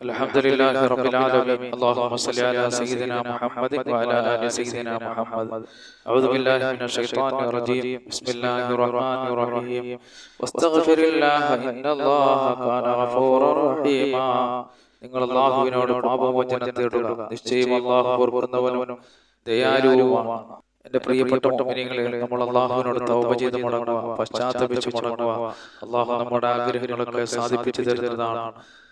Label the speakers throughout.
Speaker 1: الحمد لله رب العالمين اللهم صل على سيدنا محمد وعلى ال سيدنا محمد اعوذ بالله من الشيطان الرجيم بسم الله الرحمن الرحيم واستغفر الله ان الله كان غفورا رحيما നിങ്ങൾ അള്ളാഹുവിനോട് പാപമോചനം തേടുക നിശ്ചയം അള്ളാഹു പൊറുക്കുന്നവനും ദയാലുവുമാണ് എന്റെ പ്രിയപ്പെട്ട മുഅ്മിനീങ്ങളെ നമ്മൾ അള്ളാഹുവിനോട് തൗബ ചെയ്ത് മടങ്ങുക പശ്ചാത്തപിച്ച് മടങ്ങുക. അള്ളാഹു നമ്മുടെ ആഗ്രഹങ്ങളൊക്കെ സാധിപ്പിച്ചു തരുന്നതാണ്.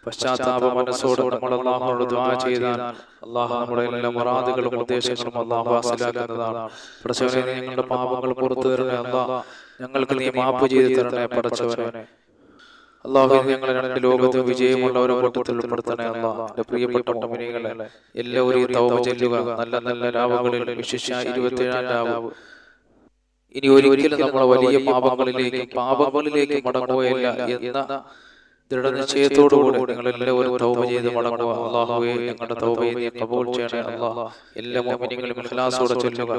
Speaker 1: പശ്ചാത്താപ മനസ്സോട് നമ്മൾ അള്ളാഹുനോട് ദ്വാ ചെയ്താൽ അള്ളാഹു നമ്മുടെ എല്ലാ മുറാദുകളും ഉദ്ദേശങ്ങളും അള്ളാഹു ഹാസിലാക്കുന്നതാണ് പ്രശ്നങ്ങളുടെ ഞങ്ങളുടെ പാപങ്ങൾ പുറത്തു തരണേ അള്ളാഹ്. ഞങ്ങൾക്ക് നീ മാപ്പ് ചെയ്ത് തരണേ പടച്ചവനെ. അള്ളാഹു ഞങ്ങളെ രണ്ട് ലോകത്ത് വിജയമുള്ള ഓരോ കൂട്ടത്തിൽ ഉൾപ്പെടുത്തണേ അള്ളാഹ്. എന്റെ പ്രിയപ്പെട്ട മുഅ്മിനീങ്ങളെ എല്ലാവരും തൗബ ചെല്ലുക. നല്ല നല്ല ലാഭങ്ങളിൽ വിശിഷ്ട ഇരുപത്തിയേഴാം ലാഭം ഇനി ഒരിക്കലും നമ്മളെ വലിയ പാപങ്ങളിലേക്ക് പാപങ്ങളിലേക്ക് മടങ്ങുകയില്ല എന്ന ദൃഢനിശ്ചയത്തോടുകൂടി നിങ്ങൾ എല്ലാവരും തൗബ ചെയ്ത് മടങ്ങുക. അള്ളാഹുവെ ഞങ്ങളുടെ തൗബയെ നീ കബൂൽ ചെയ്യണേ അള്ളാഹ് എല്ലാ മുഅ്മിനീങ്ങളും ഇഖ്ലാസോടെ ചൊല്ലുക.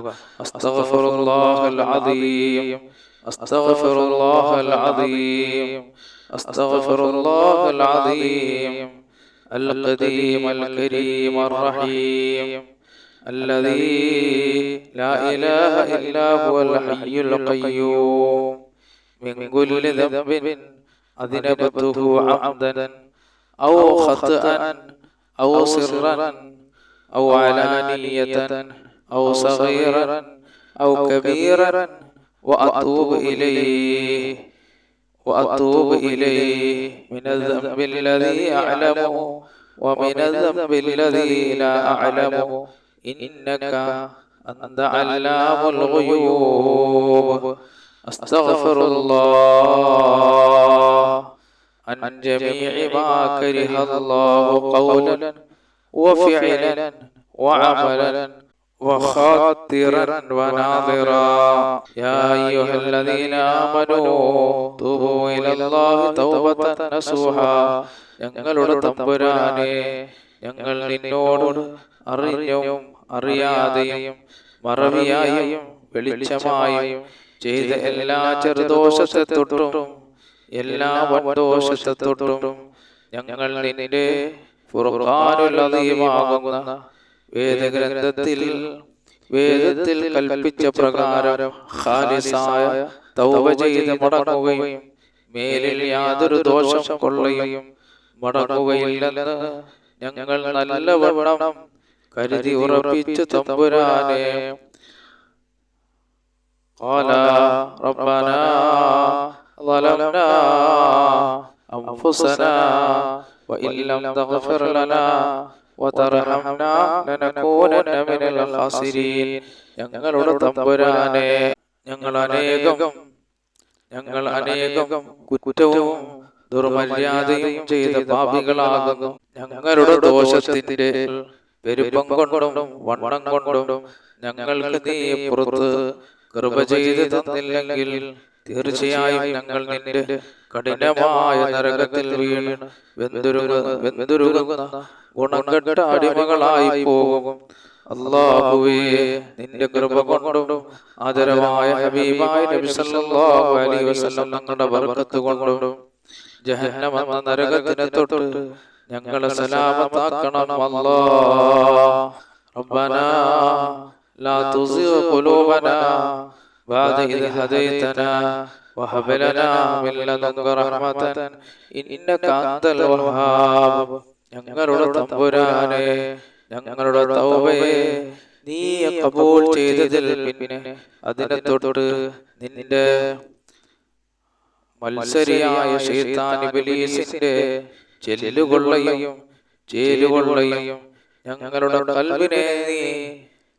Speaker 1: അസ്തഗ്ഫിറുല്ലാഹൽ അദീം. അസ്തഗ്ഫിറുല്ലാഹൽ അദീം أستغفر الله العظيم القديم الكريم الرحيم الذي لا إله إلا هو الحي القيوم. من كل ذنب أذنبته عمدا أو خطأ أو سرا أو علانية أو صغيرا أو كبيرا وأتوب إليه. وأتوب إليه من الذنب الذي أعلمه ومن الذنب الذي لا أعلمه. إنك أنت علام الغيوب. أستغفر الله. عن جميع ما كره الله قولا وفعلا وعملا. وخاطرا وناظرا يا أيها الذين آمنوا توبوا إلى الله توبة نصوحا ഞങ്ങളുടെ തമ്പുരാനെ ഞങ്ങൾ നിന്നോട് അറിഞ്ഞും അറിയാതെയും മറവിയായും വെളിച്ചമായും ചെയ്ത എല്ലാ ചെറുദോഷത്തെ തൊട്ടും എല്ലാ വൻദോഷത്തെ തൊട്ടും ഞങ്ങൾ നിന്റെ ഫുർഖാനുള്ളതീമാകുന്ന വേദഗ്രന്ഥത്തിൽ വേദത്തിൽ കൽപ്പിച്ച പ്രകാരം ഖാലിസായ തൗബ ചെയ്ത് മടങ്ങുകയും മേലിൽ യാതൊരു ദോഷം കൊള്ളുകയും മടങ്ങുകയില്ലെന്ന് ഞങ്ങൾ നല്ലവണ്ണം കരുതി ഉറപ്പിച്ചു തമ്പുരാനെ قال ربنا ظلمنا أنفسنا وإن لم تغفر لنا ഞങ്ങളുടെ തമ്പുരാനെ ഞങ്ങൾ അനേകം ഞങ്ങൾ അനേകം കുറ്റവും ദുർമര്യാദയും ചെയ്ത പാപികളാകുന്നു. ഞങ്ങളുടെ ദോഷത്തിന്റെ പെരുപ്പം കൊണ്ടും വണ്ണം കൊണ്ടും ഞങ്ങൾക്ക് നീ പുറത്ത് കൃപ ചെയ്ത് തന്നില്ലെങ്കിൽ തീർച്ചയായും ഞങ്ങൾ നിന്റെ കഠിനമായ നരകത്തിൽ വീണ് വെന്തുരുകുന്ന വെന്തുരുകുന്ന ഗുണംകെട്ട അടിമകളായി പോകും അള്ളാഹുവേ നിന്റെ കൃപ കൊണ്ടും ആദരമായ ഹബീബായ നബി സല്ലല്ലാഹു അലൈഹി വസല്ലം ഞങ്ങളുടെ ബർക്കത്ത് കൊണ്ടും ജഹന്നം എന്ന നരകത്തിനെ തൊട്ട് ഞങ്ങളെ സലാമത്താക്കണം അല്ലാ റബ്ബനാ ലാ തുസിഗ ഖുലൂബനാ بعد إذ هديتنا وهب لنا من لدنك رحمة إنك أنت الوهاب ഞങ്ങളുടെ തമ്പുരാനെ ഞങ്ങളുടെ തൗബയെ നീ കബൂൾ ചെയ്തതിൽ പിന്നെ അതിനെ തൊട്ട് നിന്റെ മത്സരിയായ ഷെയ്ത്താൻ ഇബ്ലീസിന്റെ ചെല്ലുകൊള്ളയും ചേലുകൊള്ളയും ഞങ്ങളുടെ കൽവിനെ നീ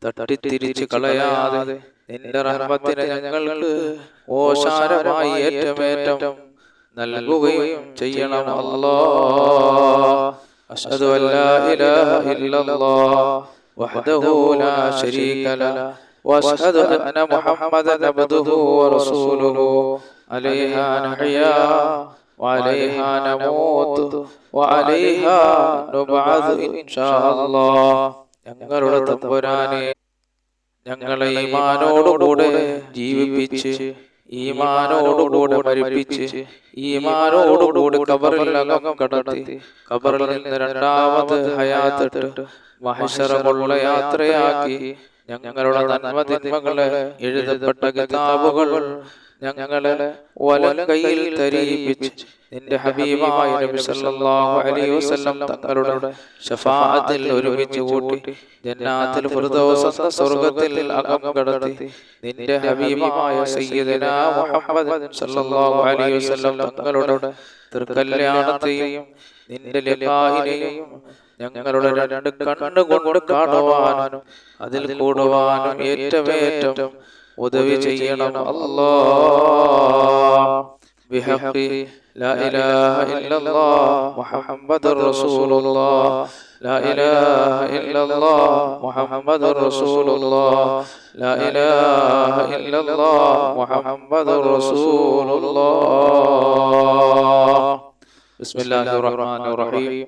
Speaker 1: തട്ടിത്തിരിച്ച് കളയാതെ നിന്റെ റഹ്മത്തിനെ ഞങ്ങൾക്ക് ഓശാരമായി ഏറ്റമേറ്റം നൽകുകയും ചെയ്യണം അല്ലാ അഷ്ഹദു അല്ലാ ഇലാഹ ഇല്ലല്ലാഹ് വഹ്ദഹു ലാ ശരീക ലഹു واشهد ان محمدا عبده ورسوله عليها نحيا وعليها نموت وعليها نبعث ان شاء الله ഞങ്ങളുടെ തമ്പുരാനെ ഞങ്ങളെ ഈമാനോടുകൂടെ ജീവിപ്പിച്ച് ഈമാനോടുകൂടെ മരിപ്പിച്ച് ഈമാനോടുകൂടി കബറിലകം കടത്തി കബറിൽ നിന്ന് രണ്ടാമത് ഹയാത്തിട്ട് മഹേശ്വരമുള്ള യാത്രയാക്കി ഞങ്ങളുടെ നന്മ തിന്മകളെ എഴുതപ്പെട്ട കിതാബുകൾ ഞങ്ങളെ വലം കയ്യിൽ തരീപിച്ച് നിന്റെ ഹബീബായ നബി സല്ലല്ലാഹു അലൈഹി വസല്ലം തങ്ങളുടെ ഷഫാഅത്തിൽ ഒരുമിച്ച് കൂട്ടി ജന്നാത്തിൽ ഫിർദൗസ് സ്വർഗത്തിൽ അകം കടത്തി നിന്റെ ഹബീബായ സയ്യിദനാ മുഹമ്മദ് സല്ലല്ലാഹു അലൈഹി വസല്ലം തങ്ങളുടെ തൃക്കല്യാണത്തെയും നിന്റെ ലിഖാഹിനെയും ഞങ്ങളുടെ രണ്ട് കണ്ണുകൊണ്ട് കാണുവാനും അതിൽ കൂടുവാനും ഏറ്റമേറ്റം ഉദവി ചെയ്യണം അല്ലാ بحق لا إله إلا الله محمد رسول الله لا إله إلا الله محمد رسول الله لا إله إلا الله محمد رسول الله بسم الله الرحمن الرحيم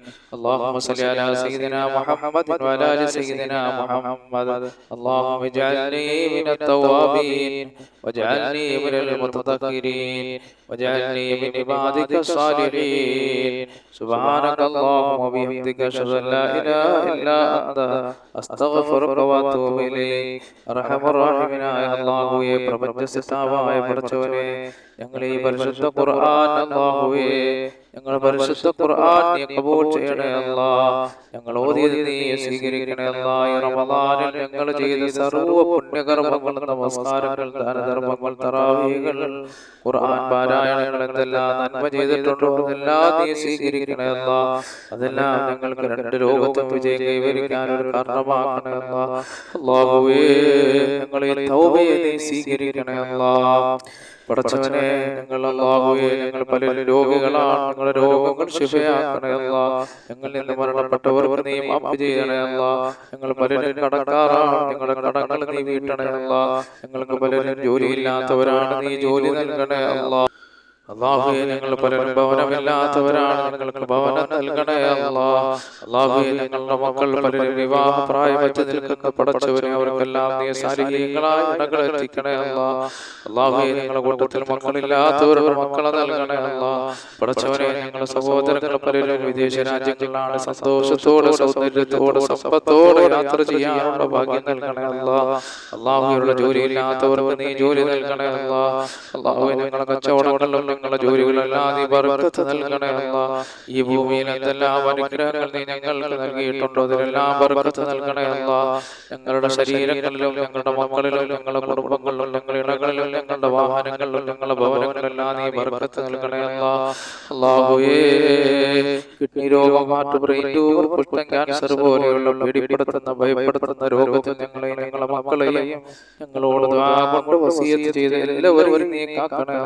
Speaker 1: mean, اللهم صل على سيدنا محمد وعلى ال سيدنا محمد اللهم اجعلني من التوابين واجعلني من المتذكرين واجعلني من عبادك الصالحين سبحانك اللهم وبحمدك اشهد ان لا اله الا انت استغفرك واتوب اليك ارحم الراحمين يا الله يا പ്രപഞ്ച സിതാവായ പഠിച്ചവനെ ഞങ്ങൾ ഈ പരിശുദ്ധ ഖുർആൻ അല്ലാഹുവേ ഞങ്ങൾ പരിശുദ്ധ ഖുർആൻ നീ കബൂൽ ചെയ്യണേ അല്ലാ. ഞങ്ങൾ ഓതിയത് നീ സ്വീകരിക്കണേ അല്ലാ. ഈ റമദാനിൽ ഞങ്ങൾ ചെയ്ത സർവ പുണ്യകർമ്മങ്ങൾ നമസ്കാരങ്ങൾ ദാനധർമ്മങ്ങൾ തറാവികൾ ഖുർആൻ പാരായണങ്ങൾ എന്തെല്ലാം നന്മ ചെയ്തിട്ടുണ്ടോ അതെല്ലാം നീ സ്വീകരിക്കണേ അല്ലാ. അതെല്ലാം ഞങ്ങൾക്ക് രണ്ട് ലോകത്തും വിജയം കൈവരിക്കാൻ ഒരു കാരണമാക്കണേ അല്ലാ. അല്ലാഹുവേ ഞങ്ങളെ തൗബയെ നീ സ്വീകരിക്കണേ അല്ലാ. പടച്ചവനെ ഞങ്ങൾ അല്ലാഹുവേ ഞങ്ങൾ പല രോഗികളാണ് ഞങ്ങളുടെ രോഗങ്ങൾ ശിഫയാക്കണേ അല്ലാ ഞങ്ങളിൽ നിന്ന് മരണപ്പെട്ടവർ നീ മാപ്പ് ചെയ്യണേ അല്ലാ ഞങ്ങൾ പലരും കടക്കാറാണ് ഞങ്ങളുടെ കടങ്ങൾ നീ വീട്ടണേ അല്ലാ ഞങ്ങൾക്ക് പലരും ജോലിയില്ലാത്തവരാണ് നീ ജോലി നൽകണേ അല്ലാ അള്ളാഹുയെ ഞങ്ങൾ പലരും ഭവനമില്ലാത്തവരാണ് ഞങ്ങൾക്ക് ഭവനം നൽകണേ അല്ലാ അള്ളാഹുയെ ഞങ്ങളുടെ മക്കൾ പലരും വിവാഹ പ്രായമെത്തി നിൽക്കുന്ന പടച്ചവരെ അവർക്കെല്ലാം നീ സാരികങ്ങളായ ഇണകൾ എത്തിക്കണേ അല്ലാ അള്ളാഹുയെ ഞങ്ങളുടെ കൂട്ടത്തിൽ മക്കളില്ലാത്തവരുടെ മക്കളെ നൽകണേ അല്ലാ പടച്ചവനെ ഞങ്ങളുടെ സഹോദരങ്ങൾ പലരും വിദേശ രാജ്യങ്ങളിലാണ് സന്തോഷത്തോടെ സൗന്ദര്യത്തോടെ സമ്പത്തോടെ യാത്ര ചെയ്യാനുള്ള ഭാഗ്യം നൽകണേ അല്ലാ അള്ളാഹുയുടെ ജോലിയില്ലാത്തവർക്ക് നീ ജോലി നൽകണേ അല്ലാ ഞങ്ങളുടെ കച്ചവടങ്ങളിലും ഞങ്ങളുടെ ജോലികളെല്ലാം നീ ബർക്കത്ത് നൽകണേ ഈ ഭൂമിയിൽ എന്തെല്ലാം അനുഗ്രഹങ്ങൾ നീ ഞങ്ങൾക്ക് നൽകിയിട്ടുണ്ടോ? അതിലെല്ലാം ബർക്കത്ത് നൽകണേ ഞങ്ങളുടെ ശരീരങ്ങളിലും ഞങ്ങളുടെ മക്കളിലും ഞങ്ങളുടെ കുടുംബങ്ങളിലും ഞങ്ങളുടെ ഇടകളിലും ഞങ്ങളുടെ വാഹനങ്ങളിലും ഞങ്ങളുടെ ഭവനങ്ങളിലെല്ലാം നീ ബർക്കത്ത് നൽകണേ അല്ലാഹുവേ കിഡ്നി രോഗം ഹാർട്ട് ബ്രെയിൻ ട്യൂമർ ക്യാൻസർ പോലെയുള്ള പേടിപ്പെടുത്തുന്ന ഭയപ്പെടുത്തുന്ന രോഗത്തിൽ ഞങ്ങളെ ഞങ്ങളുടെ മക്കളെയും ഞങ്ങളോട് കൊണ്ട് വസിയത്ത് ചെയ്ത് എല്ലാവരും നീ കാക്കണേ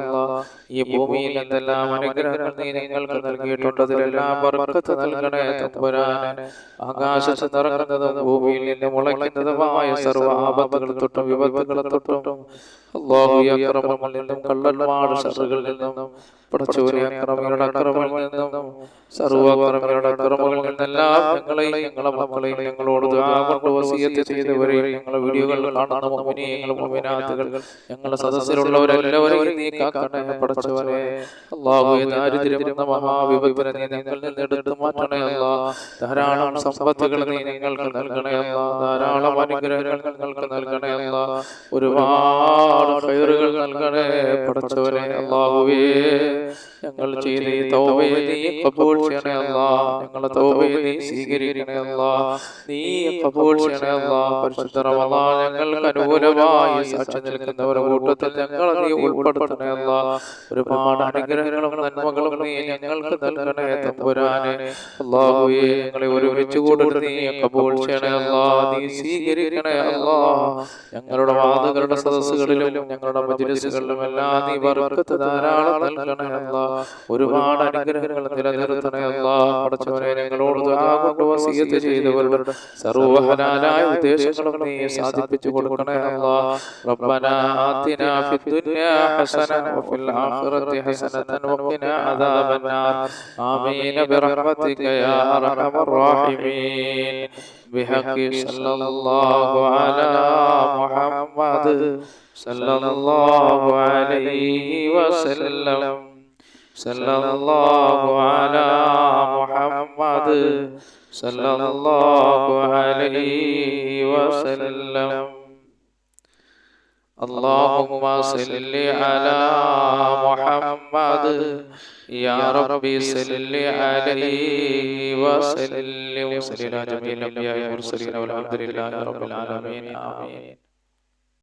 Speaker 1: ഈ ഭൂമിയിൽ എന്തെല്ലാം അനുഗ്രഹങ്ങൾ നീ നിങ്ങൾക്ക് നൽകിയിട്ടുണ്ട് അതിലെല്ലാം ബർക്കത്ത് നൽകണേ. തമ്പുരാനെ ആകാശത്ത് നിറങ്ങുന്നതും ഭൂമിയിൽ നിന്ന് മുളയ്ക്കുന്നതുമായ ആപത്തുകൾ തൊട്ടും വിപത്തുകളെ തൊട്ടും അള്ളാഹു ഈ അക്രമങ്ങളിൽ നിന്നും കള്ളന്മാട് ഷറുകളിൽ നിന്നും പടച്ചോരി അക്രമികളുടെ അക്രമങ്ങളിൽ നിന്നും അക്രമികളുടെ അക്രമങ്ങളിൽ നിന്നെല്ലാം ഞങ്ങളെയും ഞങ്ങളെ മക്കളെയും ഞങ്ങളോട് കൊണ്ട് വസിയത്ത് ചെയ്തവരെയും ഞങ്ങളെ വീഡിയോകൾ കാണുന്ന മുഅ്മിനീങ്ങൾ മുഅ്മിനാത്തുകൾ ഞങ്ങളുടെ സദസ്സിലുള്ളവരെല്ലാവരെയും നീ കാക്കണേ പടച്ചവനെ. അള്ളാഹു ദാരിദ്ര്യം എന്ന മഹാവിപത്തിനെ നീ ഞങ്ങളിൽ നിന്ന് എടുത്തു മാറ്റണേ അല്ലാ. ധാരാളം സമ്പത്തുകൾ നീ ഞങ്ങൾക്ക് നൽകണേ അല്ലാ. ധാരാളം അനുഗ്രഹങ്ങൾ ഞങ്ങൾക്ക് നൽകണേ അല്ലാ. ഒരുപാട് ഫൈറുകൾ നൽകണേ പടച്ചവനെ അള്ളാഹുവേ ഞങ്ങൾ ചെയ്ത ഈ തൗബയെ നീ കബൂൾ ചെയ്യണേ അല്ലാ. ഞങ്ങളുടെ തൗബയെ നീ സ്വീകരിക്കണേ അല്ലാ. നീ കബൂൾ ചെയ്യണേ അല്ലാ. പരിശുദ്ധ റമദാൻ ഞങ്ങൾക്ക് അനുകൂലമായി സാക്ഷി നിൽക്കുന്നവരുടെ കൂട്ടത്തിൽ ഞങ്ങളെ നീ ഉൾപ്പെടുത്തണേ അല്ലാ. ഒരുപാട് അനുഗ്രഹങ്ങളും നന്മകളും നീ ഞങ്ങൾക്ക് നൽകണേ തമ്പുരാനെ. അല്ലാഹുവേ ഞങ്ങളെ ഒരുമിച്ച് കൂടി നീ കബൂൾ ചെയ്യണേ അല്ലാ. നീ സ്വീകരിക്കണേ അല്ലാ. ഞങ്ങളുടെ വാദങ്ങളുടെ സദസ്സുകളിലും ഞങ്ങളുടെ മജ്ലിസുകളിലും എല്ലാം നീ ബർക്കത്ത് ധാരാളം നൽകണേ അല്ലാ ഒരുപാട് അനുഗ്രഹങ്ങൾ നിലനിർത്തണേ അല്ലാ പടച്ചവനെ ഞങ്ങളോട് ദുആ കൊണ്ട് വസിയത്ത് ചെയ്തവരുടെ സർവ്വഹലാലായ ഉദ്ദേശങ്ങളും നീ സാധിപ്പിച്ചു കൊടുക്കണേ അല്ലാ റബ്ബന ആതിനാ ഫിദ്ദുനിയാ ഹസന വഫിൽ ആഖിറതി ഹസനതൻ വഖിനാ അദാബന്നാർ ആമീൻ ബിറഹ്മതിക യാ അർഹമർ റഹീമീൻ بحق صلى الله على محمد صلى الله عليه وسلم. صلى الله على محمد. صلى الله عليه وسلم. اللهم صل على محمد. يا ربي صل عليه وسلم وصل على جميع الانبياء والمرسلين والحمد لله رب العالمين امين